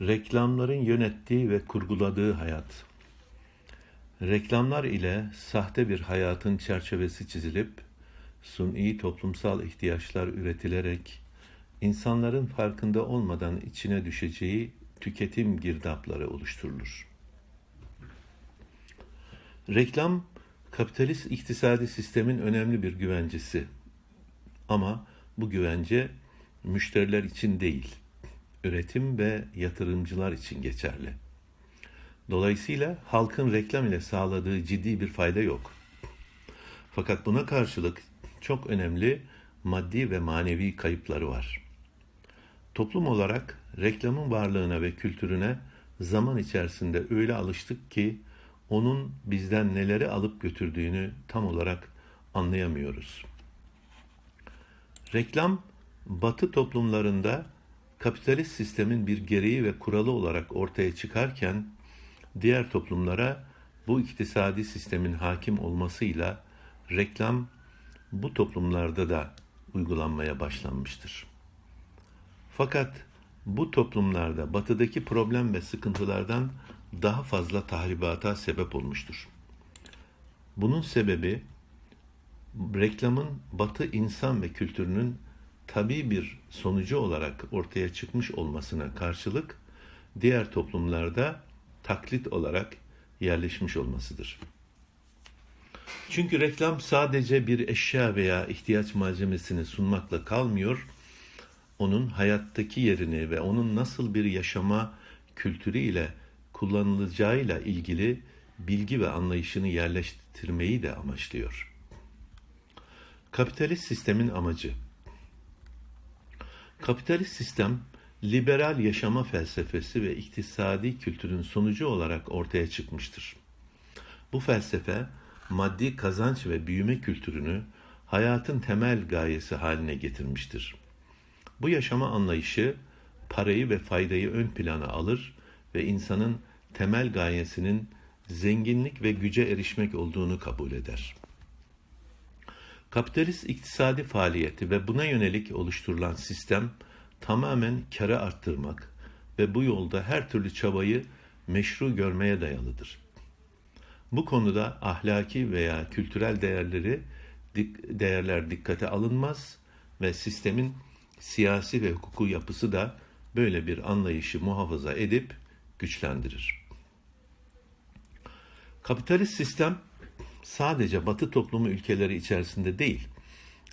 Reklamların yönettiği ve kurguladığı hayat. Reklamlar ile sahte bir hayatın çerçevesi çizilip suni toplumsal ihtiyaçlar üretilerek insanların farkında olmadan içine düşeceği tüketim girdapları oluşturulur. Reklam kapitalist iktisadi sistemin önemli bir güvencesi. Ama bu güvence müşteriler için değil, üretim ve yatırımcılar için geçerli. Dolayısıyla halkın reklam ile sağladığı ciddi bir fayda yok. Fakat buna karşılık çok önemli maddi ve manevi kayıpları var. Toplum olarak reklamın varlığına ve kültürüne zaman içerisinde öyle alıştık ki onun bizden neleri alıp götürdüğünü tam olarak anlayamıyoruz. Reklam Batı toplumlarında kapitalist sistemin bir gereği ve kuralı olarak ortaya çıkarken diğer toplumlara bu iktisadi sistemin hakim olmasıyla reklam bu toplumlarda da uygulanmaya başlanmıştır. Fakat bu toplumlarda batıdaki problem ve sıkıntılardan daha fazla tahribata sebep olmuştur. Bunun sebebi reklamın batı insan ve kültürünün tabi bir sonucu olarak ortaya çıkmış olmasına karşılık diğer toplumlarda taklit olarak yerleşmiş olmasıdır. Çünkü reklam sadece bir eşya veya ihtiyaç malzemesini sunmakla kalmıyor, onun hayattaki yerini ve onun nasıl bir yaşama kültürü ile kullanılacağıyla ilgili bilgi ve anlayışını yerleştirmeyi de amaçlıyor. Kapitalist sistemin amacı Kapitalist sistem, liberal yaşama felsefesi ve iktisadi kültürün sonucu olarak ortaya çıkmıştır. Bu felsefe, maddi kazanç ve büyüme kültürünü hayatın temel gayesi haline getirmiştir. Bu yaşama anlayışı, parayı ve faydayı ön plana alır ve insanın temel gayesinin zenginlik ve güce erişmek olduğunu kabul eder. Kapitalist iktisadi faaliyeti ve buna yönelik oluşturulan sistem tamamen kara arttırmak ve bu yolda her türlü çabayı meşru görmeye dayalıdır. Bu konuda ahlaki veya kültürel değerleri değerler dikkate alınmaz ve sistemin siyasi ve hukuku yapısı da böyle bir anlayışı muhafaza edip güçlendirir. Kapitalist sistem sadece Batı toplumu ülkeleri içerisinde değil,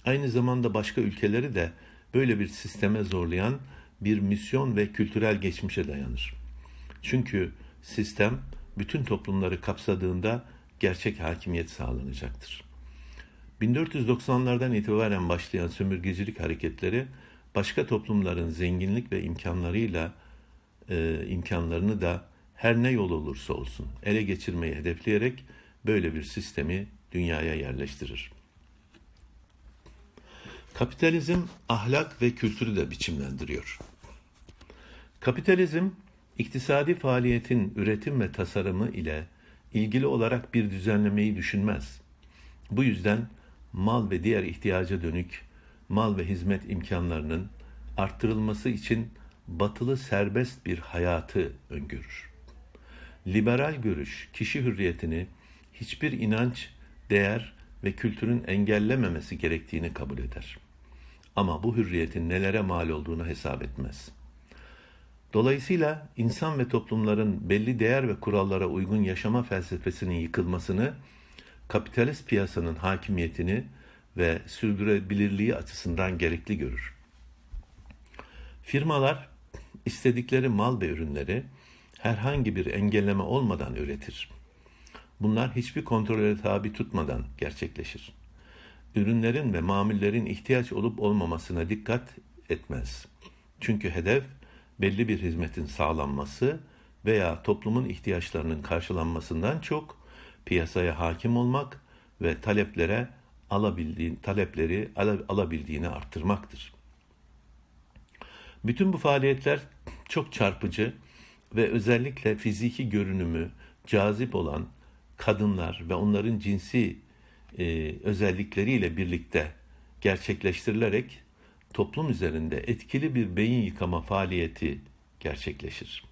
aynı zamanda başka ülkeleri de böyle bir sisteme zorlayan bir misyon ve kültürel geçmişe dayanır. Çünkü sistem bütün toplumları kapsadığında gerçek hakimiyet sağlanacaktır. 1490'lardan itibaren başlayan sömürgecilik hareketleri başka toplumların zenginlik ve imkanlarıyla e, imkanlarını da her ne yol olursa olsun ele geçirmeyi hedefleyerek böyle bir sistemi dünyaya yerleştirir. Kapitalizm ahlak ve kültürü de biçimlendiriyor. Kapitalizm iktisadi faaliyetin üretim ve tasarımı ile ilgili olarak bir düzenlemeyi düşünmez. Bu yüzden mal ve diğer ihtiyaca dönük mal ve hizmet imkanlarının arttırılması için batılı serbest bir hayatı öngörür. Liberal görüş kişi hürriyetini hiçbir inanç, değer ve kültürün engellememesi gerektiğini kabul eder. Ama bu hürriyetin nelere mal olduğunu hesap etmez. Dolayısıyla insan ve toplumların belli değer ve kurallara uygun yaşama felsefesinin yıkılmasını, kapitalist piyasanın hakimiyetini ve sürdürülebilirliği açısından gerekli görür. Firmalar istedikleri mal ve ürünleri herhangi bir engelleme olmadan üretir. Bunlar hiçbir kontrole tabi tutmadan gerçekleşir. Ürünlerin ve mamullerin ihtiyaç olup olmamasına dikkat etmez. Çünkü hedef belli bir hizmetin sağlanması veya toplumun ihtiyaçlarının karşılanmasından çok piyasaya hakim olmak ve taleplere alabildiğin talepleri alabildiğini arttırmaktır. Bütün bu faaliyetler çok çarpıcı ve özellikle fiziki görünümü cazip olan kadınlar ve onların cinsi e, özellikleriyle birlikte gerçekleştirilerek toplum üzerinde etkili bir beyin yıkama faaliyeti gerçekleşir.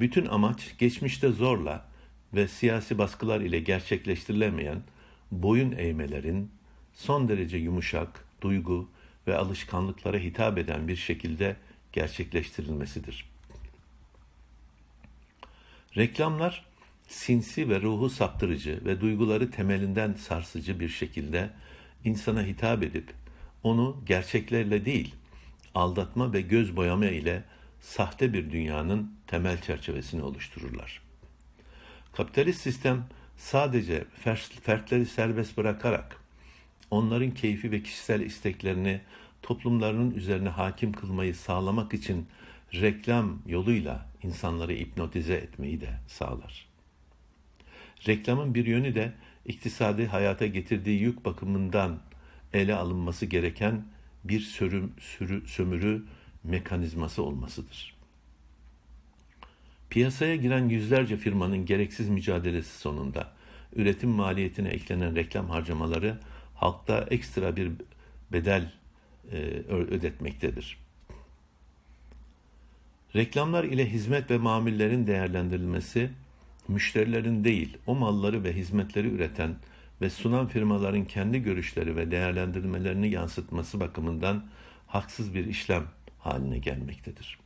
Bütün amaç geçmişte zorla ve siyasi baskılar ile gerçekleştirilemeyen boyun eğmelerin son derece yumuşak, duygu ve alışkanlıklara hitap eden bir şekilde gerçekleştirilmesidir. Reklamlar sinsi ve ruhu saptırıcı ve duyguları temelinden sarsıcı bir şekilde insana hitap edip onu gerçeklerle değil, aldatma ve göz boyama ile sahte bir dünyanın temel çerçevesini oluştururlar. Kapitalist sistem sadece fertleri serbest bırakarak onların keyfi ve kişisel isteklerini toplumlarının üzerine hakim kılmayı sağlamak için reklam yoluyla insanları hipnotize etmeyi de sağlar. Reklamın bir yönü de iktisadi hayata getirdiği yük bakımından ele alınması gereken bir sürüm, sürü, sömürü mekanizması olmasıdır. Piyasaya giren yüzlerce firmanın gereksiz mücadelesi sonunda üretim maliyetine eklenen reklam harcamaları halkta ekstra bir bedel e, ödetmektedir. Reklamlar ile hizmet ve mamullerin değerlendirilmesi, müşterilerin değil, o malları ve hizmetleri üreten ve sunan firmaların kendi görüşleri ve değerlendirmelerini yansıtması bakımından haksız bir işlem haline gelmektedir.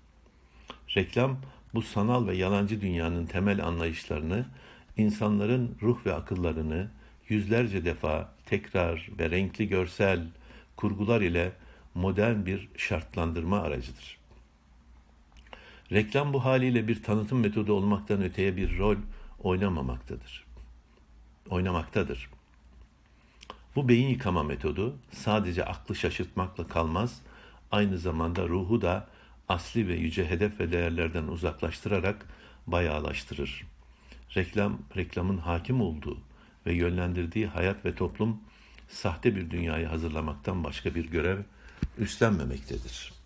Reklam, bu sanal ve yalancı dünyanın temel anlayışlarını, insanların ruh ve akıllarını yüzlerce defa tekrar ve renkli görsel kurgular ile modern bir şartlandırma aracıdır. Reklam bu haliyle bir tanıtım metodu olmaktan öteye bir rol oynamamaktadır. Oynamaktadır. Bu beyin yıkama metodu sadece aklı şaşırtmakla kalmaz, aynı zamanda ruhu da asli ve yüce hedef ve değerlerden uzaklaştırarak bayağılaştırır. Reklam, reklamın hakim olduğu ve yönlendirdiği hayat ve toplum sahte bir dünyayı hazırlamaktan başka bir görev üstlenmemektedir.